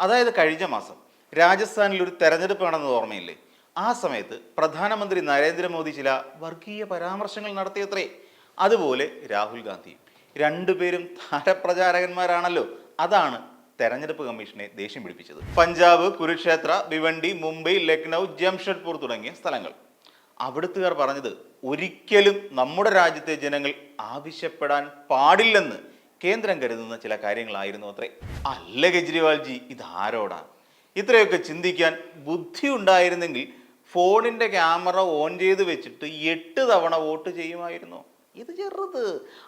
അതായത് കഴിഞ്ഞ മാസം രാജസ്ഥാനിൽ ഒരു തെരഞ്ഞെടുപ്പ് നടന്നത് ഓർമ്മയില്ലേ? ആ സമയത്ത് പ്രധാനമന്ത്രി നരേന്ദ്രമോദി ചില വർഗീയ പരാമർശങ്ങൾ നടത്തിയത്രേ. അതുപോലെ രാഹുൽ ഗാന്ധി രണ്ടുപേരും താരപ്രചാരകന്മാരാണല്ലോ. അതാണ് തെരഞ്ഞെടുപ്പ് കമ്മീഷനെ ദേഷ്യം പിടിപ്പിച്ചത്. പഞ്ചാബ് കുരുക്ഷേത്ര ഭിവണ്ടി മുംബൈ ലക്നൗ ജംഷഡ്പൂർ തുടങ്ങിയ സ്ഥലങ്ങൾ. അവിടുത്തുകാർ പറഞ്ഞത് ഒരിക്കലും നമ്മുടെ രാജ്യത്തെ ജനങ്ങൾ ആവശ്യപ്പെടാൻ പാടില്ലെന്ന് കേന്ദ്രം കരുതുന്ന ചില കാര്യങ്ങളായിരുന്നു അത്രേ. അല്ല കെജ്രിവാൾജി ഇതാരോടാ? ഇത്രയൊക്കെ ചിന്തിക്കാൻ ബുദ്ധി ഉണ്ടായിരുന്നെങ്കിൽ ഫോണിന്റെ ക്യാമറ ഓൺ ചെയ്ത് വെച്ചിട്ട് എട്ട് തവണ വോട്ട് ചെയ്യുമായിരുന്നു. ഇത് ചെറുത്.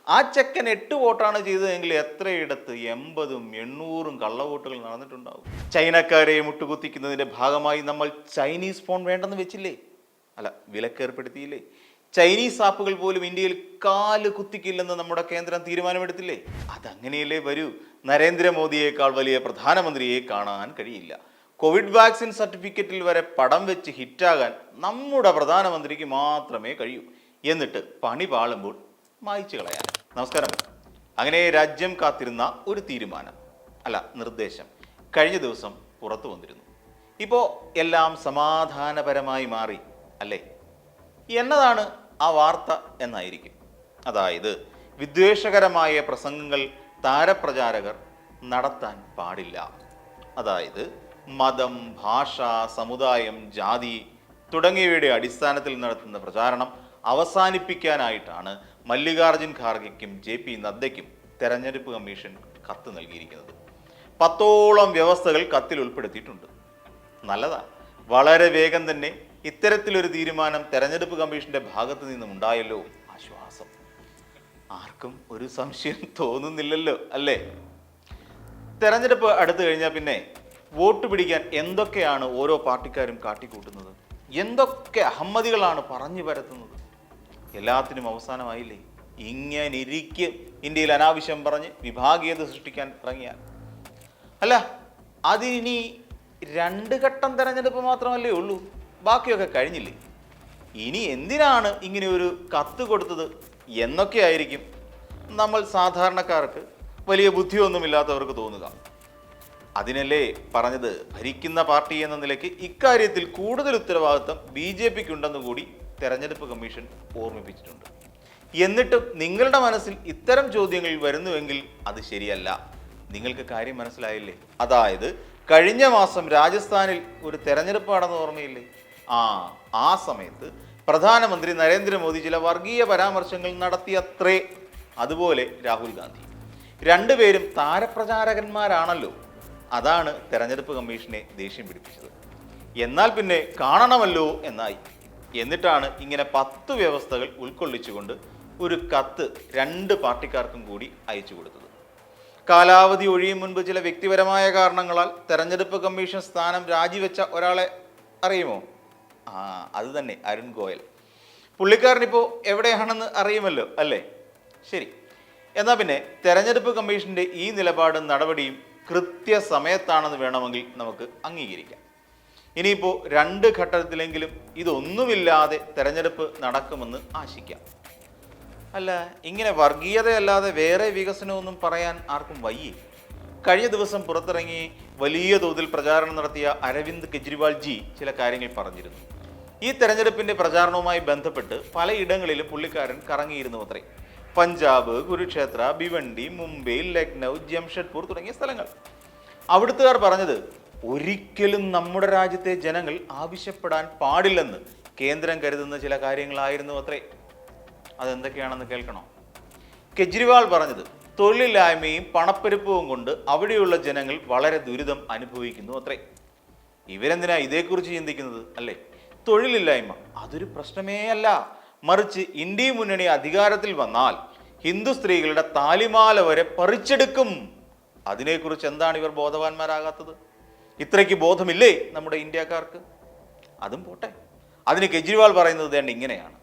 ആ ചെക്കൻ എട്ട് വോട്ടാണ് ചെയ്തതെങ്കിൽ എത്രയിടത്ത്? എൺപതും എണ്ണൂറും കള്ളവോട്ടുകൾ നടന്നിട്ടുണ്ടാവും. ചൈനക്കാരെ മുട്ടുകുത്തിക്കുന്നതിന്റെ ഭാഗമായി നമ്മൾ ചൈനീസ് ഫോൺ വേണ്ടെന്ന് വെച്ചില്ലേ? അല്ല വിലക്കേർപ്പെടുത്തിയില്ലേ? ചൈനീസ് ആപ്പുകൾ പോലും ഇന്ത്യയിൽ കാൽ കുത്തിക്കില്ലെന്ന് നമ്മുടെ കേന്ദ്രം തീരുമാനമെടുത്തില്ലേ? അതങ്ങനെയല്ലേ വരൂ. നരേന്ദ്രമോദിയേക്കാൾ വലിയ പ്രധാനമന്ത്രിയെ കാണാൻ കഴിയില്ല. കോവിഡ് വാക്സിൻ സർട്ടിഫിക്കറ്റിൽ വരെ പടം വെച്ച് ഹിറ്റാകാൻ നമ്മുടെ പ്രധാനമന്ത്രിക്ക് മാത്രമേ കഴിയൂ. എന്നിട്ട് പണി പാളുമ്പോൾ മായിച്ചു കളയാൻ. നമസ്കാരം. അങ്ങനെ രാജ്യം കാത്തിരുന്ന ഒരു തീരുമാനം അല്ല നിർദ്ദേശം കഴിഞ്ഞ ദിവസം പുറത്തു വന്നിരുന്നു. ഇപ്പോൾ എല്ലാം സമാധാനപരമായി മാറി അല്ലേ? എന്നതാണ് ആ വാർത്ത എന്നായിരിക്കും. അതായത് വിദ്വേഷകരമായ പ്രസംഗങ്ങൾ താരപ്രചാരകർ നടത്താൻ പാടില്ല. അതായത് മതം ഭാഷ സമുദായം ജാതി തുടങ്ങിയവയുടെ അടിസ്ഥാനത്തിൽ നടത്തുന്ന പ്രചാരണം അവസാനിപ്പിക്കാനായിട്ടാണ് മല്ലികാർജുൻ ഖാർഗെക്കും ജെ പി നദ്ദയ്ക്കും തെരഞ്ഞെടുപ്പ് കമ്മീഷൻ കത്ത് നൽകിയിരിക്കുന്നത്. പത്തോളം വ്യവസ്ഥകൾ കത്തിൽ ഉൾപ്പെടുത്തിയിട്ടുണ്ട്. നല്ലതാണ് വളരെ വേഗം തന്നെ ഇത്തരത്തിലൊരു തീരുമാനം തെരഞ്ഞെടുപ്പ് കമ്മീഷന്റെ ഭാഗത്തു നിന്നും ഉണ്ടായല്ലോ? ആശ്വാസം. ആർക്കും ഒരു സംശയം തോന്നുന്നില്ലല്ലോ അല്ലേ? തെരഞ്ഞെടുപ്പ് അടുത്തു കഴിഞ്ഞാൽ പിന്നെ വോട്ട് പിടിക്കാൻ എന്തൊക്കെയാണ് ഓരോ പാർട്ടിക്കാരും കാട്ടിക്കൂട്ടുന്നത്? എന്തൊക്കെ അഹമ്മതികളാണ് പറഞ്ഞു പരത്തുന്നത്? എല്ലാത്തിനും അവസാനമായില്ലേ? ഇങ്ങനെ ഇരിക്കും ഇന്ത്യയിൽ അനാവശ്യം പറഞ്ഞ് വിഭാഗീയത സൃഷ്ടിക്കാൻ ഇറങ്ങിയാൽ. അല്ല അതിനി രണ്ട് ഘട്ടം തെരഞ്ഞെടുപ്പ് മാത്രമല്ലേ ഉള്ളൂ. ബാക്കിയൊക്കെ കഴിഞ്ഞില്ലേ? ഇനി എന്തിനാണ് ഇങ്ങനെ ഒരു കത്ത് കൊടുത്തത് എന്നൊക്കെ ആയിരിക്കും നമ്മൾ സാധാരണക്കാർക്ക് വലിയ ബുദ്ധിയൊന്നുമില്ലാത്തവർക്ക് തോന്നുക. അതിനല്ലേ പറഞ്ഞത് ഭരിക്കുന്ന പാർട്ടി എന്ന നിലയ്ക്ക് ഇക്കാര്യത്തിൽ കൂടുതൽ ഉത്തരവാദിത്തം ബി ജെ പിക്ക് ഉണ്ടെന്ന് കൂടി തെരഞ്ഞെടുപ്പ് കമ്മീഷൻ ഓർമ്മിപ്പിച്ചിട്ടുണ്ട്. എന്നിട്ടും നിങ്ങളുടെ മനസ്സിൽ ഇത്തരം ചോദ്യങ്ങൾ വരുന്നുവെങ്കിൽ അത് ശരിയല്ല. നിങ്ങൾക്ക് കാര്യം മനസ്സിലായില്ലേ? അതായത് കഴിഞ്ഞ മാസം രാജസ്ഥാനിൽ ഒരു തെരഞ്ഞെടുപ്പ് നടന്ന ഓർമ്മയില്ലേ? ആ ആ സമയത്ത് പ്രധാനമന്ത്രി നരേന്ദ്രമോദി ചില വർഗീയ പരാമർശങ്ങൾ നടത്തിയത്രേ. അതുപോലെ രാഹുൽ ഗാന്ധി. രണ്ടുപേരും താരപ്രചാരകന്മാരാണല്ലോ. അതാണ് തെരഞ്ഞെടുപ്പ് കമ്മീഷനെ ദേഷ്യം പിടിപ്പിച്ചത്. എന്നാൽ പിന്നെ കാണണമല്ലോ എന്നായി. എന്നിട്ടാണ് ഇങ്ങനെ പത്ത് വ്യവസ്ഥകൾ ഉൾക്കൊള്ളിച്ചുകൊണ്ട് ഒരു കത്ത് രണ്ട് പാർട്ടിക്കാർക്കും കൂടി അയച്ചു കൊടുത്തത്. കാലാവധി ഒഴിയും മുൻപ് ചില വ്യക്തിപരമായ കാരണങ്ങളാൽ തെരഞ്ഞെടുപ്പ് കമ്മീഷൻ സ്ഥാനം രാജിവെച്ച ഒരാളെ അറിയുമോ? ആ അത് തന്നെ അരുൺ ഗോയൽ. പുള്ളിക്കാരനിപ്പോൾ എവിടെയാണെന്ന് അറിയുമല്ലോ അല്ലേ? ശരി. എന്നാൽ പിന്നെ തെരഞ്ഞെടുപ്പ് കമ്മീഷന്റെ ഈ നിലപാടും നടപടിയും കൃത്യസമയത്താണെന്ന് വേണമെങ്കിൽ നമുക്ക് അംഗീകരിക്കാം. ഇനിയിപ്പോൾ രണ്ട് ഘട്ടത്തിലെങ്കിലും ഇതൊന്നുമില്ലാതെ തെരഞ്ഞെടുപ്പ് നടക്കുമെന്ന് ആശിക്കാം. അല്ല ഇങ്ങനെ വർഗീയതയല്ലാതെ വേറെ വികസനമൊന്നും പറയാൻ ആർക്കും വയ്യേ. കഴിഞ്ഞ ദിവസം പുറത്തിറങ്ങി വലിയ തോതിൽ പ്രചാരണം നടത്തിയ അരവിന്ദ് കെജ്രിവാൾ ജി ചില കാര്യങ്ങൾ പറഞ്ഞിരുന്നു. ഈ തെരഞ്ഞെടുപ്പിന്റെ പ്രചാരണവുമായി ബന്ധപ്പെട്ട് പലയിടങ്ങളിലും പുള്ളിക്കാരൻ കറങ്ങിയിരുന്നു അത്രേ. പഞ്ചാബ് കുരുക്ഷേത്ര ഭിവണ്ടി മുംബൈ ലക്നൗ ജംഷഡ്പൂർ തുടങ്ങിയ സ്ഥലങ്ങൾ. അവിടുത്തുകാർ പറഞ്ഞത് ഒരിക്കലും നമ്മുടെ രാജ്യത്തെ ജനങ്ങൾ ആവശ്യപ്പെടാൻ പാടില്ലെന്ന് കേന്ദ്രം കരുതുന്ന ചില കാര്യങ്ങളായിരുന്നു അത്രേ. അതെന്തൊക്കെയാണെന്ന് കേൾക്കണോ? കെജ്രിവാൾ പറഞ്ഞത് തൊഴിലില്ലായ്മയും പണപ്പെരുപ്പവും കൊണ്ട് അവിടെയുള്ള ജനങ്ങൾ വളരെ ദുരിതം അനുഭവിക്കുന്നു അത്രേ. ഇവരെന്തിനാ ഇതേക്കുറിച്ച് ചിന്തിക്കുന്നത് അല്ലേ? തൊഴിലില്ലായ്മ. അതൊരു പ്രശ്നമേ അല്ല. മറിച്ച് ഇന്ത്യ മുന്നണി അധികാരത്തിൽ വന്നാൽ ഹിന്ദു സ്ത്രീകളുടെ താലിമാല വരെ പറിച്ചെടുക്കും. അതിനെക്കുറിച്ച് എന്താണ് ഇവർ ബോധവാന്മാരാകാത്തത്? ഇത്രയ്ക്ക് ബോധമില്ലേ നമ്മുടെ ഇന്ത്യക്കാർക്ക്? അതും പോട്ടെ. അതിന് കെജ്രിവാൾ പറയുന്നത് വേണ്ട ഇങ്ങനെയാണ്.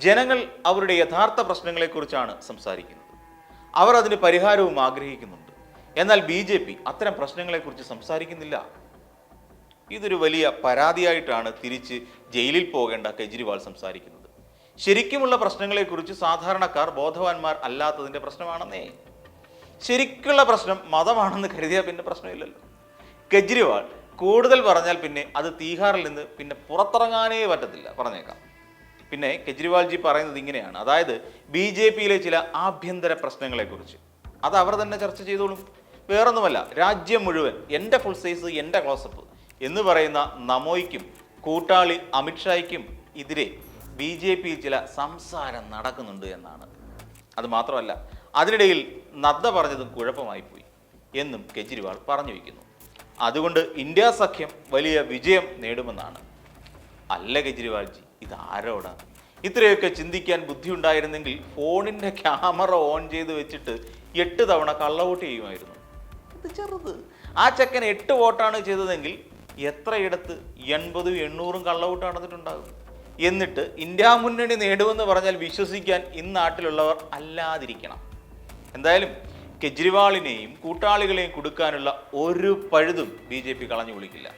ജനങ്ങൾ അവരുടെ യഥാർത്ഥ പ്രശ്നങ്ങളെക്കുറിച്ചാണ് സംസാരിക്കുന്നത്. അവർ അതിന് പരിഹാരവും ആഗ്രഹിക്കുന്നുണ്ട്. എന്നാൽ ബി ജെ പി അത്തരം പ്രശ്നങ്ങളെക്കുറിച്ച് സംസാരിക്കുന്നില്ല. ഇതൊരു വലിയ പരാതിയായിട്ടാണ് തിരിച്ച് ജയിലിൽ പോകേണ്ട കെജ്രിവാൾ സംസാരിക്കുന്നത്. ശരിക്കുമുള്ള പ്രശ്നങ്ങളെക്കുറിച്ച് സാധാരണക്കാർ ബോധവാന്മാർ അല്ലാത്തതിന്റെ പ്രശ്നമാണെന്നേ. ശരിക്കുള്ള പ്രശ്നം മതമാണെന്ന് കരുതിയാൽ പിന്നെ പ്രശ്നമില്ലല്ലോ. കെജ്രിവാൾ കൂടുതൽ പറഞ്ഞാൽ പിന്നെ അത് തീഹാറിൽ നിന്ന് പിന്നെ പുറത്തിറങ്ങാനേ പറ്റത്തില്ല. പറഞ്ഞേക്കാം. പിന്നെ കെജ്രിവാൾജി പറയുന്നത് ഇങ്ങനെയാണ്. അതായത് ബി ജെ പിയിലെ ചില ആഭ്യന്തര പ്രശ്നങ്ങളെക്കുറിച്ച്. അത് അവർ തന്നെ ചർച്ച ചെയ്തോളും. വേറൊന്നുമല്ല രാജ്യം മുഴുവൻ എന്റെ ഫുൾ സൈസ് എന്റെ ക്ലോസപ്പ് എന്ന് പറയുന്ന നമോയ്ക്കും കൂട്ടാളി അമിത്ഷായ്ക്കും എതിരെ ബി ജെ പിയിൽ ചില സംസാരം നടക്കുന്നുണ്ട് എന്നാണ്. അത് മാത്രമല്ല അതിനിടയിൽ നദ്ദ പറഞ്ഞതും കുഴപ്പമായി പോയി എന്നും കെജ്രിവാൾ പറഞ്ഞു വയ്ക്കുന്നു. അതുകൊണ്ട് ഇന്ത്യ സഖ്യം വലിയ വിജയം നേടുമെന്നാണ്. അല്ല കെജ്രിവാൾജി ഇത് ആരോടാണ് ഇത്രയൊക്കെ ചിന്തിക്കാൻ ബുദ്ധിയുണ്ടായിരുന്നെങ്കിൽ ഫോണിന്റെ ക്യാമറ ഓൺ ചെയ്ത് വെച്ചിട്ട് എട്ട് തവണ കള്ളവോട്ട് ചെയ്യുമായിരുന്നു. ഇത് ചെറുത്. ആ ചെക്കൻ എട്ട് വോട്ടാണ് ചെയ്തതെങ്കിൽ എത്രയിടത്ത് എൺപതും എണ്ണൂറും കള്ളവോട്ട് നടന്നിട്ടുണ്ടാകും? എന്നിട്ട് ഇന്ത്യ മുന്നണി നേടുമെന്ന് പറഞ്ഞാൽ വിശ്വസിക്കാൻ ഇന്നാട്ടിലുള്ളവർ അല്ലാതിരിക്കണം. എന്തായാലും കെജ്രിവാളിനെയും കൂട്ടാളികളെയും കൊടുക്കാനുള്ള ഒരു പഴുതും ബി ജെ പി കളഞ്ഞു വിളിക്കില്ല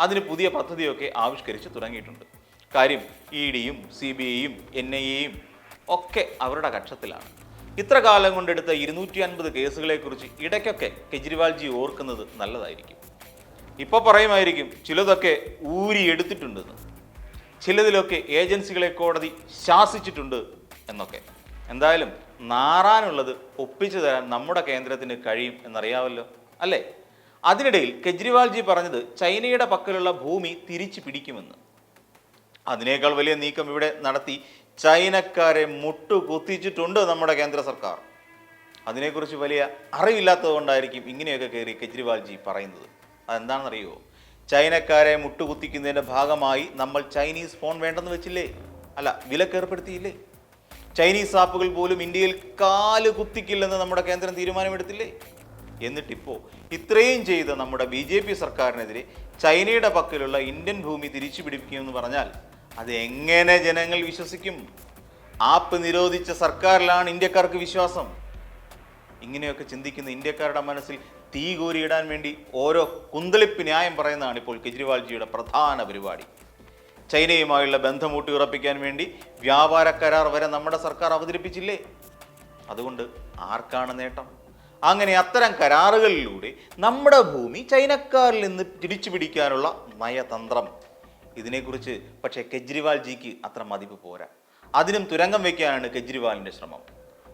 അതിന് പുതിയ പദ്ധതിയൊക്കെ ആവിഷ്കരിച്ച് തുടങ്ങിയിട്ടുണ്ട്. കാര്യം ഇ ഡിയും സി ബി ഐയും എൻ ഐ എയും ഒക്കെ അവരുടെ കക്ഷത്തിലാണ്. ഇത്ര കാലം കൊണ്ടെടുത്ത ഇരുന്നൂറ്റി അൻപത് കേസുകളെക്കുറിച്ച് ഇടയ്ക്കൊക്കെ കെജ്രിവാൾജി ഓർക്കുന്നത് നല്ലതായിരിക്കും. ഇപ്പോൾ പറയുമായിരിക്കും ചിലതൊക്കെ ഊരി എടുത്തിട്ടുണ്ടെന്ന്. ചിലതിലൊക്കെ ഏജൻസികളെ കോടതി ശാസിച്ചിട്ടുണ്ട് എന്നൊക്കെ. എന്തായാലും നാറാനുള്ളത് ഒപ്പിച്ചു തരാൻ നമ്മുടെ കേന്ദ്രത്തിന് കഴിയും എന്നറിയാമല്ലോ അല്ലേ? അതിനിടയിൽ കെജ്രിവാൾജി പറഞ്ഞത് ചൈനയുടെ പക്കലുള്ള ഭൂമി തിരിച്ചു പിടിക്കുമെന്ന്. അതിനേക്കാൾ വലിയ നീക്കം ഇവിടെ നടത്തി ചൈനക്കാരെ മുട്ടുകുത്തിച്ചിട്ടുണ്ട് നമ്മുടെ കേന്ദ്ര സർക്കാർ. അതിനെക്കുറിച്ച് വലിയ അറിവില്ലാത്തത് കൊണ്ടായിരിക്കും ഇങ്ങനെയൊക്കെ കയറി കെജ്രിവാൾജി പറയുന്നത്. അതെന്താണെന്നറിയുമോ ചൈനക്കാരെ മുട്ടുകുത്തിക്കുന്നതിന്റെ ഭാഗമായി നമ്മൾ ചൈനീസ് ഫോൺ വേണ്ടെന്ന് വെച്ചില്ലേ? അല്ല വിലക്കേർപ്പെടുത്തിയില്ലേ ചൈനീസ് ആപ്പുകൾ പോലും ഇന്ത്യയിൽ കാൽ കുത്തിക്കില്ലെന്ന് നമ്മുടെ കേന്ദ്രം തീരുമാനമെടുത്തില്ലേ? എന്നിട്ടിപ്പോൾ ഇത്രയും ചെയ്ത നമ്മുടെ ബി ജെ പി സർക്കാരിനെതിരെ ചൈനയുടെ പക്കലുള്ള ഇന്ത്യൻ ഭൂമി തിരിച്ചു പിടിപ്പിക്കുമെന്ന് പറഞ്ഞാൽ അത് എങ്ങനെ ജനങ്ങൾ വിശ്വസിക്കും? ആപ്പ് നിരോധിച്ച സർക്കാരിലാണ് ഇന്ത്യക്കാർക്ക് വിശ്വാസം. ഇങ്ങനെയൊക്കെ ചിന്തിക്കുന്ന ഇന്ത്യക്കാരുടെ മനസ്സിൽ തീ കോരിയിടാൻ വേണ്ടി ഓരോ കുന്തളിപ്പ് ന്യായം പറയുന്നതാണ് ഇപ്പോൾ കെജ്രിവാൾജിയുടെ പ്രധാന പരിപാടി. ചൈനയുമായുള്ള ബന്ധം ഊട്ടിയുറപ്പിക്കാൻ വേണ്ടി വ്യാപാര കരാർ വരെ നമ്മുടെ സർക്കാർ അവതരിപ്പിച്ചില്ലേ? അതുകൊണ്ട് ആർക്കാണ് നേട്ടം? അങ്ങനെ അത്തരം കരാറുകളിലൂടെ നമ്മുടെ ഭൂമി ചൈനക്കാരിൽ നിന്ന് തിരിച്ചു പിടിക്കാനുള്ള നയതന്ത്രം. ഇതിനെക്കുറിച്ച് പക്ഷേ കെജ്രിവാൾജിക്ക് അത്ര മതിപ്പ് പോരാ. അതിനും തുരങ്കം വയ്ക്കാനാണ് കെജ്രിവാളിന്റെ ശ്രമം.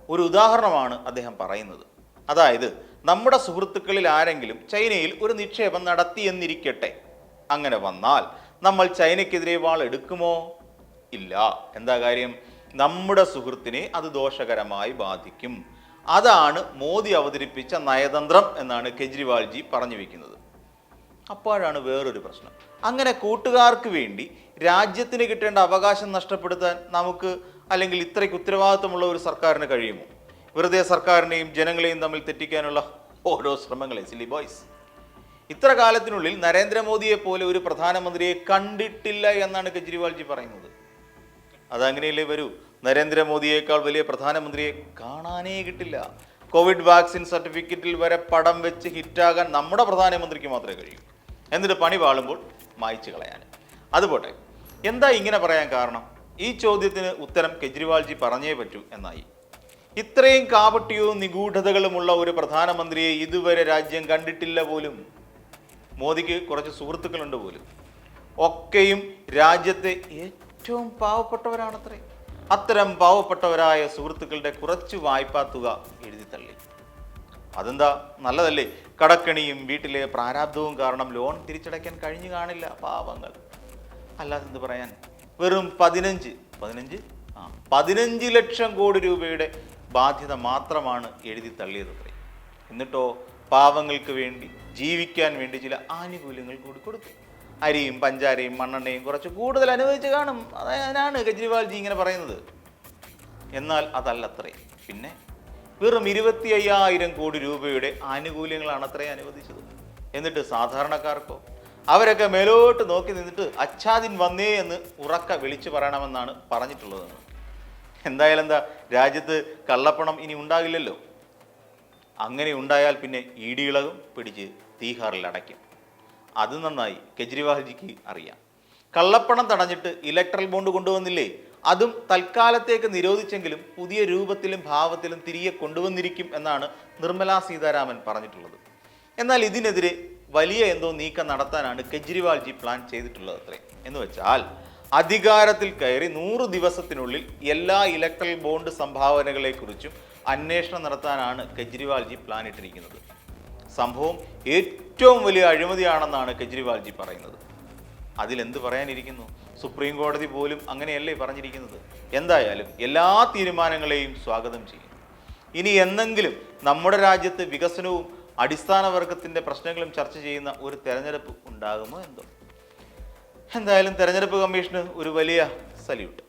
ഒരു ഉദാഹരണമാണ് അദ്ദേഹം പറയുന്നത്. അതായത് നമ്മുടെ സുഹൃത്തുക്കളിൽ ആരെങ്കിലും ചൈനയിൽ ഒരു നിക്ഷേപം നടത്തി എന്നിരിക്കട്ടെ. അങ്ങനെ വന്നാൽ നമ്മൾ ചൈനയ്ക്കെതിരെ വാൾ എടുക്കുമോ? ഇല്ല. എന്താ കാര്യം? നമ്മുടെ സുഹൃത്തിനെ അത് ദോഷകരമായി ബാധിക്കും. അതാണ് മോദി അവതരിപ്പിച്ച നയതന്ത്രം എന്നാണ് കെജ്രിവാൾജി പറഞ്ഞു വെക്കുന്നത്. അപ്പോഴാണ് വേറൊരു പ്രശ്നം. അങ്ങനെ കൂട്ടുകാർക്ക് വേണ്ടി രാജ്യത്തിന് കിട്ടേണ്ട അവകാശം നഷ്ടപ്പെടുത്താൻ നമുക്ക് അല്ലെങ്കിൽ ഇത്രയ്ക്ക് ഉത്തരവാദിത്വമുള്ള ഒരു സർക്കാരിന് കഴിയുമോ? വെറുതെ സർക്കാരിനെയും ജനങ്ങളെയും തമ്മിൽ തെറ്റിക്കാനുള്ള ഓരോ ശ്രമങ്ങളെ സിലി ബോയ്സ് ഇത്ര കാലത്തിനുള്ളിൽ നരേന്ദ്രമോദിയെ പോലെ ഒരു പ്രധാനമന്ത്രിയെ കണ്ടിട്ടില്ല എന്നാണ് കെജ്രിവാൾജി പറയുന്നത്. അതങ്ങനെയല്ലേ വരൂ? നരേന്ദ്രമോദിയേക്കാൾ വലിയ പ്രധാനമന്ത്രിയെ കാണാനേ കിട്ടില്ല. കോവിഡ് വാക്സിൻ സർട്ടിഫിക്കറ്റിൽ വരെ പടം വെച്ച് ഹിറ്റാകാൻ നമ്മുടെ പ്രധാനമന്ത്രിക്ക് മാത്രമേ കഴിയൂ. എന്നിട്ട് പണി പാളുമ്പോൾ മായ്ച്ചു കളയാൻ. അതുപോട്ടെ എന്താ ഇങ്ങനെ പറയാൻ കാരണം? ഈ ചോദ്യത്തിന് ഉത്തരം കെജ്രിവാൾജി പറഞ്ഞേ പറ്റൂ എന്നായി. ഇത്രയും കാപട്യവും നിഗൂഢതകളുമുള്ള ഒരു പ്രധാനമന്ത്രിയെ ഇതുവരെ രാജ്യം കണ്ടിട്ടില്ല പോലും. മോദിക്ക് കുറച്ച് സുഹൃത്തുക്കളുണ്ട് പോലും. ഒക്കെയും രാജ്യത്തെ ഏറ്റവും പാവപ്പെട്ടവരാണത്രേ. അത്തരം പാവപ്പെട്ടവരായ സുഹൃത്തുക്കളുടെ കുറച്ച് വായ്പാ തുക എഴുതി തള്ളി. അതെന്താ? നല്ലതല്ലേ? കടക്കണിയും വീട്ടിലെ പ്രാരാബ്ധവും കാരണം ലോൺ തിരിച്ചടയ്ക്കാൻ കഴിഞ്ഞു കാണില്ല. പാവങ്ങൾ. അല്ലാതെ എന്ത് പറയാൻ? വെറും പതിനഞ്ച് പതിനഞ്ച്? ആ പതിനഞ്ച് ലക്ഷം കോടി രൂപയുടെ ബാധ്യത മാത്രമാണ് എഴുതി തള്ളിയത് എന്നിട്ടോ പാവങ്ങൾക്ക് വേണ്ടി ജീവിക്കാൻ വേണ്ടി ചില ആനുകൂല്യങ്ങൾ കൂടി കൊടുത്തു. അരിയും പഞ്ചാരയും മണ്ണെണ്ണയും കുറച്ച് കൂടുതൽ അനുവദിച്ച് കാണും. അതിനാണ് കെജ്രിവാൾജി ഇങ്ങനെ പറയുന്നത്. എന്നാൽ അതല്ലത്രേ. പിന്നെ വെറും ഇരുപത്തി അയ്യായിരം കോടി രൂപയുടെ ആനുകൂല്യങ്ങളാണ് അത്രേ അനുവദിച്ചത്. എന്നിട്ട് സാധാരണക്കാർക്കോ? അവരൊക്കെ മേലോട്ട് നോക്കി നിന്നിട്ട് അച്ഛാദിൻ വന്നേ എന്ന് ഉറക്ക വിളിച്ചു പറയണമെന്നാണ് പറഞ്ഞിട്ടുള്ളതെന്ന്. എന്തായാലും എന്താ രാജ്യത്ത് കള്ളപ്പണം ഇനി ഉണ്ടാകില്ലല്ലോ. അങ്ങനെ ഉണ്ടായാൽ പിന്നെ ഇ ഡി ഇളകും പിടിച്ച് തീഹാറിൽ അടയ്ക്കും. അത് നന്നായി കെജ്രിവാൾജിക്ക് അറിയാം. കള്ളപ്പണം തടഞ്ഞിട്ട് ഇലക്ട്രൽ ബോണ്ട് കൊണ്ടുവന്നില്ലേ? അതും തൽക്കാലത്തേക്ക് നിരോധിച്ചെങ്കിലും പുതിയ രൂപത്തിലും ഭാവത്തിലും തിരികെ കൊണ്ടുവന്നിരിക്കും എന്നാണ് നിർമ്മലാ സീതാരാമൻ പറഞ്ഞിട്ടുള്ളത്. എന്നാൽ ഇതിനെതിരെ വലിയ എന്തോ നീക്കം നടത്താനാണ് കെജ്രിവാൾജി പ്ലാൻ ചെയ്തിട്ടുള്ളത് അത്രേ. എന്ന് വെച്ചാൽ അധികാരത്തിൽ കയറി നൂറ് ദിവസത്തിനുള്ളിൽ എല്ലാ ഇലക്ട്രൽ ബോണ്ട് സംഭാവനകളെക്കുറിച്ചും അന്വേഷണം നടത്താനാണ് കെജ്രിവാൾജി പ്ലാൻ ഇട്ടിരിക്കുന്നത്. സംഭവം ഏറ്റവും വലിയ അഴിമതിയാണെന്നാണ് കെജ്രിവാൾജി പറയുന്നത്. അതിലെന്ത് പറയാനിരിക്കുന്നു? സുപ്രീം കോടതി പോലും അങ്ങനെയല്ലേ പറഞ്ഞിരിക്കുന്നത്? എന്തായാലും എല്ലാ തീരുമാനങ്ങളെയും സ്വാഗതം ചെയ്യും ഇനി എന്നെങ്കിലും നമ്മുടെ രാജ്യത്ത് വികസനവും അടിസ്ഥാന വർഗത്തിന്റെ പ്രശ്നങ്ങളും ചർച്ച ചെയ്യുന്ന ഒരു തെരഞ്ഞെടുപ്പ് ഉണ്ടാകുമോ എന്തോ? എന്തായാലും തെരഞ്ഞെടുപ്പ് കമ്മീഷന് ഒരു വലിയ സല്യൂട്ട്.